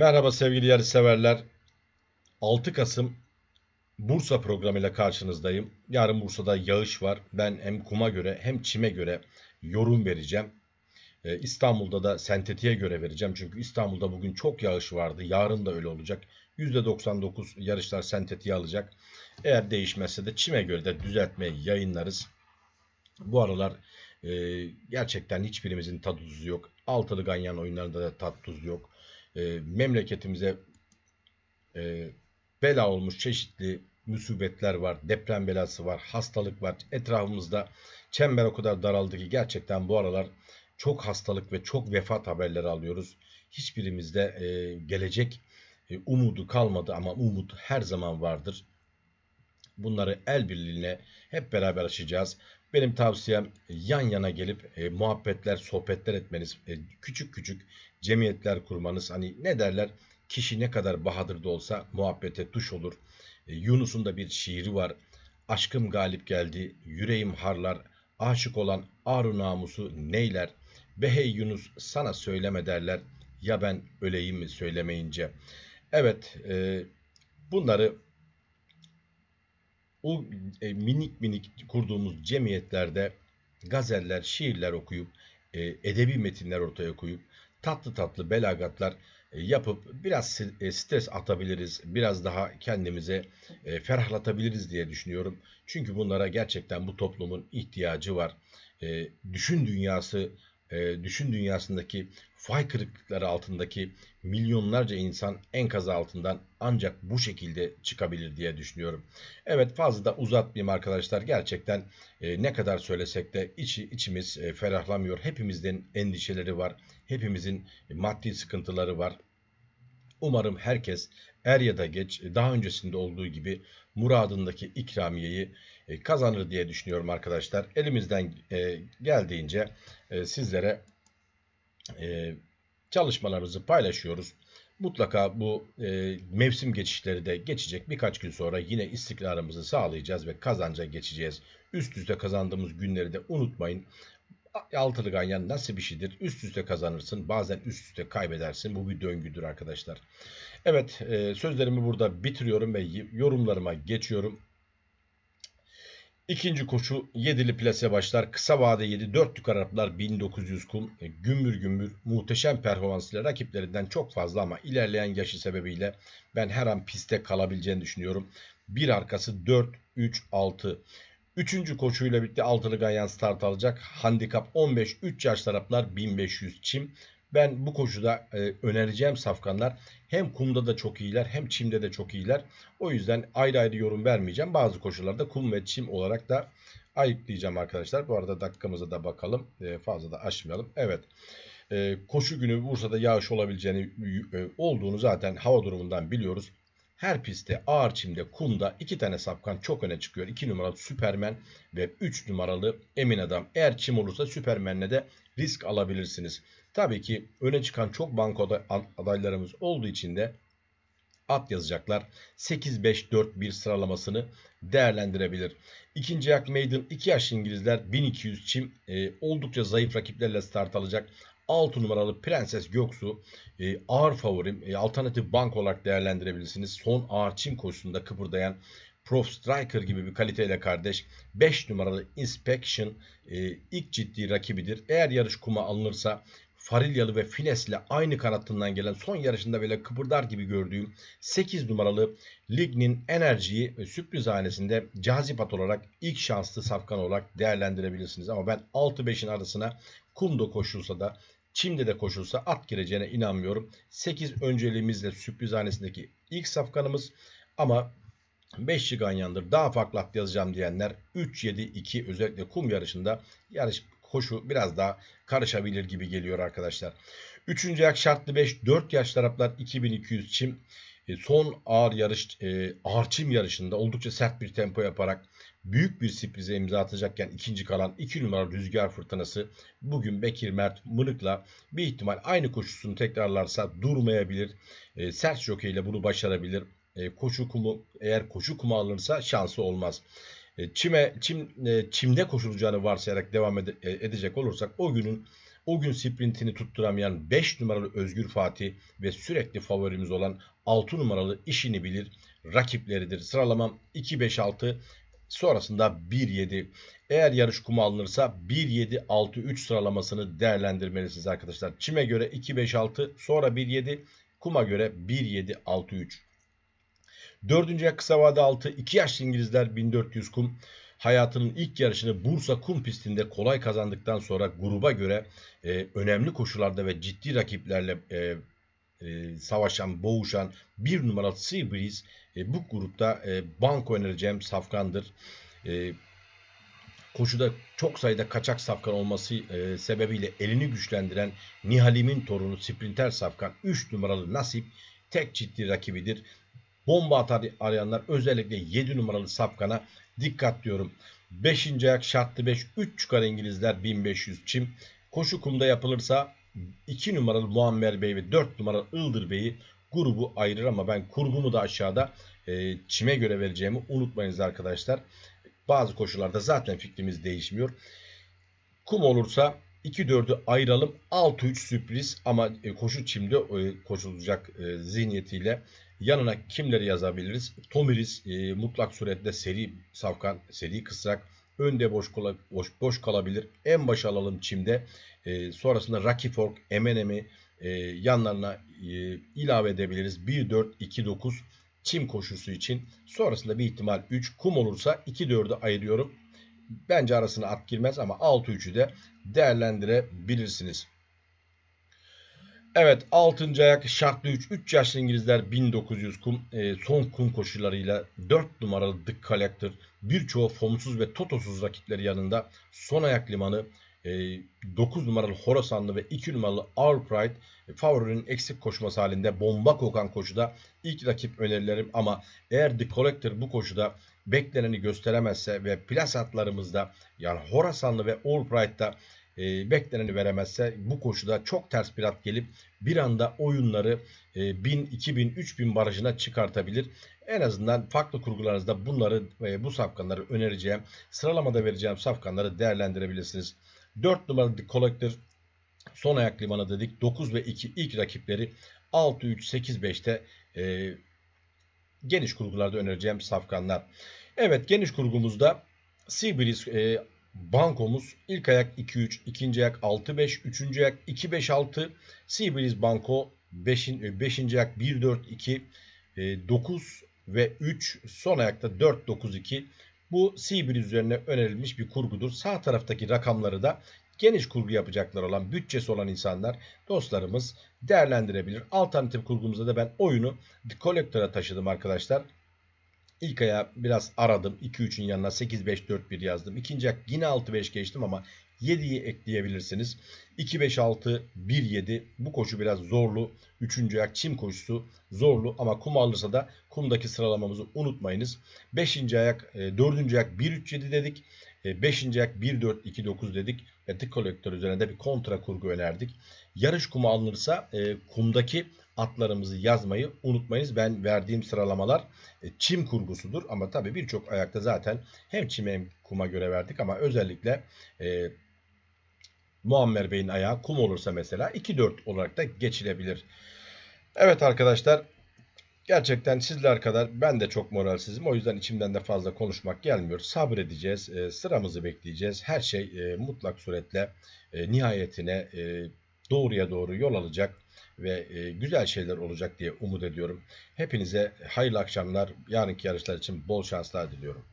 Merhaba sevgili yarışseverler. 6 Kasım Bursa programıyla karşınızdayım. Yarın Bursa'da yağış var. Ben hem kuma göre hem çime göre yorum vereceğim. Ee, İstanbul'da da sentetiğe göre vereceğim. Çünkü İstanbul'da bugün çok yağış vardı. Yarın da öyle olacak. %99 yarışlar sentetiğe alacak. Eğer değişmezse de çime göre de düzeltme yayınlarız. Bu aralar e, gerçekten hiçbirimizin tadı tuzu yok. Altılı ganyan oyunlarında da tat tuzu yok. E, memleketimize e, bela olmuş çeşitli musibetler var. Deprem belası var. Hastalık var. Etrafımızda çember o kadar daraldı ki gerçekten bu aralar çok hastalık ve çok vefat haberleri alıyoruz. Hiçbirimizde e, gelecek e, umudu kalmadı ama umut her zaman vardır. Bunları el birliğine hep beraber aşacağız. Benim tavsiyem yan yana gelip e, muhabbetler, sohbetler etmeniz, e, küçük küçük cemiyetler kurmanız. Hani ne derler? Kişi ne kadar bahadır da olsa muhabbete tuş olur. E, Yunus'un da bir şiiri var. Aşkım galip geldi, yüreğim harlar, aşık olan aru namusu neyler? Be hey Yunus sana söyleme derler, ya ben öleyim mi söylemeyince. Evet, e, bunları o e, minik minik kurduğumuz cemiyetlerde gazeller, şiirler okuyup, e, edebi metinler ortaya koyup, tatlı tatlı belagatlar e, yapıp biraz e, stres atabiliriz, biraz daha kendimize e, ferahlatabiliriz diye düşünüyorum. Çünkü bunlara gerçekten bu toplumun ihtiyacı var. E, düşün dünyası e, düşün dünyasındaki fay kırıklıkları altındaki milyonlarca insan enkaz altından ancak bu şekilde çıkabilir diye düşünüyorum. Evet fazla da uzatmayayım arkadaşlar. Gerçekten e, ne kadar söylesek de içi içimiz e, ferahlamıyor. Hepimizin endişeleri var. Hepimizin maddi sıkıntıları var. Umarım herkes er ya da geç daha öncesinde olduğu gibi muradındaki ikramiyeyi e, kazanır diye düşünüyorum arkadaşlar. Elimizden e, geldiğince e, sizlere çalışmalarımızı paylaşıyoruz. Mutlaka bu mevsim geçişleri de geçecek. Birkaç gün sonra yine istikrarımızı sağlayacağız ve kazanca geçeceğiz. Üst üste kazandığımız günleri de unutmayın. Altılı ganyan nasıl bir şeydir? Üst üste kazanırsın, bazen üst üste kaybedersin. Bu bir döngüdür arkadaşlar. Evet, sözlerimi burada bitiriyorum ve yorumlarıma geçiyorum. İkinci koşu 7'li plase başlar. Kısa vade 7 4 Araplar 1900 kum. E, gümbür gümbür muhteşem performansıyla rakiplerinden çok fazla ama ilerleyen yaşı sebebiyle ben her an piste kalabileceğini düşünüyorum. Bir arkası 4 3 6 Üçüncü koşuyla birlikte altılı ganyan start alacak. Handikap 15 3 yaş taraflar 1500 çim. Ben bu koşuda e, önereceğim safkanlar hem kumda da çok iyiler hem çimde de çok iyiler. O yüzden ayrı ayrı yorum vermeyeceğim. Bazı koşularda kum ve çim olarak da ayıklayacağım arkadaşlar. Bu arada dakikamıza da bakalım. E, fazla da aşmayalım. Evet. E, koşu günü Bursa'da yağış olabileceğini e, olduğunu zaten hava durumundan biliyoruz. Her pistte ağır çimde kumda iki tane sapkan çok öne çıkıyor. 2 numaralı Süpermen ve 3 numaralı Emin Adam. Eğer çim olursa Süpermen'le de risk alabilirsiniz. Tabii ki öne çıkan çok banko adaylarımız olduğu için de at yazacaklar. 8-5-4-1 sıralamasını değerlendirebilir. İkinci ayak Maiden 2 yaş İngilizler 1200 çim e, oldukça zayıf rakiplerle start alacak. 6 numaralı Prenses Göksu e, ağır favorim. E, alternatif bank olarak değerlendirebilirsiniz. Son ağır çim koşusunda kıpırdayan Prof Striker gibi bir kaliteyle kardeş. 5 numaralı Inspection e, ilk ciddi rakibidir. Eğer yarış kuma alınırsa Farilyalı ve Fines'le aynı kanatından gelen son yarışında böyle kıpırdar gibi gördüğüm 8 numaralı Lignin enerjiyi sürpriz hanesinde cazip at olarak ilk şanslı safkan olarak değerlendirebilirsiniz. Ama ben 6-5'in arasına kumda koşulsa da Çim'de de koşulsa at gireceğine inanmıyorum. 8 önceliğimizle sürpriz hanesindeki ilk safkanımız ama 5 Ganyan'dır daha farklı at yazacağım diyenler 3-7-2 özellikle kum yarışında yarış koşu biraz daha karışabilir gibi geliyor arkadaşlar. Üçüncü ayak şartlı 5 4 yaş taraflar 2200 çim. E, son ağır yarış e, ağır çim yarışında oldukça sert bir tempo yaparak büyük bir sürprize imza atacakken ikinci kalan 2 numaralı rüzgar fırtınası bugün Bekir Mert Mırık'la bir ihtimal aynı koşusunu tekrarlarsa durmayabilir. E, sert jokeyle bunu başarabilir. E, koşu kumu eğer koşu kumu alınırsa şansı olmaz. E, çime çim e, çimde koşulacağını varsayarak devam e, edecek olursak o günün O gün sprintini tutturamayan 5 numaralı Özgür Fatih ve sürekli favorimiz olan 6 numaralı işini bilir rakipleridir. Sıralamam 2-5-6 sonrasında 1-7. Eğer yarış kuma alınırsa 1-7-6-3 sıralamasını değerlendirmelisiniz arkadaşlar. Çime göre 2-5-6 sonra 1-7 kuma göre 1-7-6-3. Dördüncü kısa vade 6 2 yaşlı İngilizler 1400 kum hayatının ilk yarışını Bursa kum pistinde kolay kazandıktan sonra gruba göre e, önemli koşularda ve ciddi rakiplerle e, e, savaşan, boğuşan bir numaralı Seabreeze e, bu grupta e, banko önereceğim safkandır. E, koşuda çok sayıda kaçak safkan olması e, sebebiyle elini güçlendiren Nihalim'in torunu Sprinter Safkan 3 numaralı Nasip tek ciddi rakibidir. Bomba atar arayanlar özellikle 7 numaralı Safkan'a dikkat diyorum. 5. ayak şartlı 5 3 çıkar İngilizler 1500 çim. Koşu kumda yapılırsa 2 numaralı Muammer Bey ve 4 numaralı Ildır Bey'i grubu ayırır ama ben kurgumu da aşağıda e, çime göre vereceğimi unutmayınız arkadaşlar. Bazı koşularda zaten fikrimiz değişmiyor. Kum olursa 2-4'ü ayıralım. 6-3 sürpriz ama e, koşu çimde e, koşulacak e, zihniyetiyle yanına kimleri yazabiliriz? Tomiris mutlak suretle seri safkan, seri kısrak. Önde boş, boş, boş kalabilir. En başa alalım çimde. E, sonrasında Rocky Fork, M&M'i e, yanlarına e, ilave edebiliriz. 1-4-2-9 çim koşusu için. Sonrasında bir ihtimal 3. Kum olursa 2-4'ü ayırıyorum. Bence arasına at girmez ama 6-3'ü de değerlendirebilirsiniz. Evet 6. ayak şartlı 3. 3 yaşlı İngilizler 1900 kum e, son kum koşularıyla 4 numaralı The Collector birçoğu formsuz ve totosuz rakipleri yanında son ayak limanı e, 9 numaralı Horasanlı ve 2 numaralı Our Pride favorinin eksik koşması halinde bomba kokan koşuda ilk rakip önerilerim ama eğer The Collector bu koşuda bekleneni gösteremezse ve plas atlarımızda yani Horasanlı ve Pride'da e, bekleneni veremezse bu koşuda çok ters bir at gelip bir anda oyunları e, 1000, 2000, 3000 barajına çıkartabilir. En azından farklı kurgularınızda bunları ve bu safkanları önereceğim. Sıralamada vereceğim safkanları değerlendirebilirsiniz. 4 numaralı The Collector son ayak limanı dedik. 9 ve 2 ilk rakipleri 6, 3, 8, 5'te e, geniş kurgularda önereceğim safkanlar. Evet geniş kurgumuzda Seabreeze e, bankomuz ilk ayak 2-3, ikinci ayak 6-5, üçüncü ayak 2-5-6, Seabreeze banko 5. 5. ayak 1-4-2, 9 ve 3 son ayakta 4-9-2. Bu Seabreeze üzerine önerilmiş bir kurgudur. Sağ taraftaki rakamları da geniş kurgu yapacaklar olan, bütçesi olan insanlar, dostlarımız değerlendirebilir. Alternatif kurgumuzda da ben oyunu The Collector'a taşıdım arkadaşlar. İlk aya biraz aradım. 2-3'ün yanına 8-5-4-1 yazdım. İkinci ayak yine 6-5 geçtim ama 7'yi ekleyebilirsiniz. 2-5-6-1-7 bu koşu biraz zorlu. Üçüncü ayak çim koşusu zorlu ama kum alırsa da kumdaki sıralamamızı unutmayınız. Beşinci ayak, e, dördüncü ayak 1-3-7 dedik. E, beşinci ayak 1-4-2-9 dedik. Tık kolektör üzerine de bir kontra kurgu önerdik. Yarış kumu alınırsa e, kumdaki atlarımızı yazmayı unutmayınız. Ben verdiğim sıralamalar e, çim kurgusudur ama tabii birçok ayakta zaten hem çim hem kuma göre verdik ama özellikle e, Muammer Bey'in ayağı kum olursa mesela 2-4 olarak da geçilebilir. Evet arkadaşlar gerçekten sizler kadar ben de çok moralsizim. O yüzden içimden de fazla konuşmak gelmiyor. Sabredeceğiz, e, sıramızı bekleyeceğiz. Her şey e, mutlak suretle e, nihayetine e, doğruya doğru yol alacak ve e, güzel şeyler olacak diye umut ediyorum. Hepinize hayırlı akşamlar. Yarınki yarışlar için bol şanslar diliyorum.